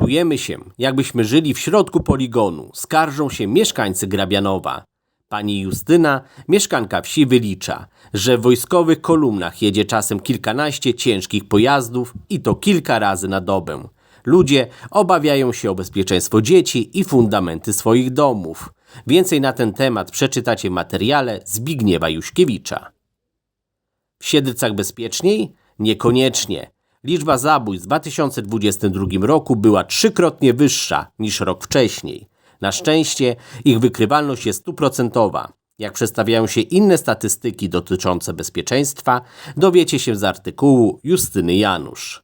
Czujemy się, jakbyśmy żyli w środku poligonu, skarżą się mieszkańcy Grabianowa. Pani Justyna, mieszkanka wsi, wylicza, że w wojskowych kolumnach jedzie czasem kilkanaście ciężkich pojazdów i to kilka razy na dobę. Ludzie obawiają się o bezpieczeństwo dzieci i fundamenty swoich domów. Więcej na ten temat przeczytacie w materiale Zbigniewa Juśkiewicza. W Siedlcach bezpieczniej? Niekoniecznie. Liczba zabójstw w 2022 roku była trzykrotnie wyższa niż rok wcześniej. Na szczęście ich wykrywalność jest stuprocentowa. Jak przedstawiają się inne statystyki dotyczące bezpieczeństwa, dowiecie się z artykułu Justyny Janusz.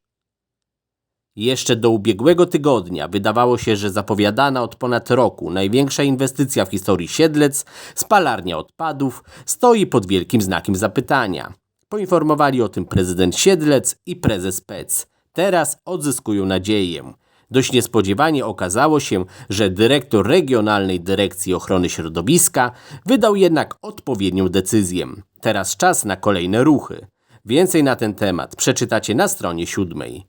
Jeszcze do ubiegłego tygodnia wydawało się, że zapowiadana od ponad roku największa inwestycja w historii Siedlec, spalarnia odpadów, stoi pod wielkim znakiem zapytania. Poinformowali o tym prezydent Siedlec i prezes PEC. Teraz odzyskują nadzieję. Dość niespodziewanie okazało się, że dyrektor Regionalnej Dyrekcji Ochrony Środowiska wydał jednak odpowiednią decyzję. Teraz czas na kolejne ruchy. Więcej na ten temat przeczytacie na stronie siódmej.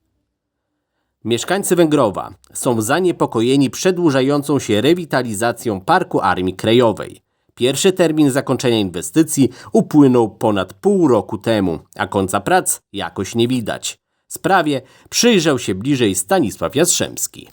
Mieszkańcy Węgrowa są zaniepokojeni przedłużającą się rewitalizacją Parku Armii Krajowej. Pierwszy termin zakończenia inwestycji upłynął ponad pół roku temu, a końca prac jakoś nie widać. Sprawie przyjrzał się bliżej Stanisław Jastrzębski.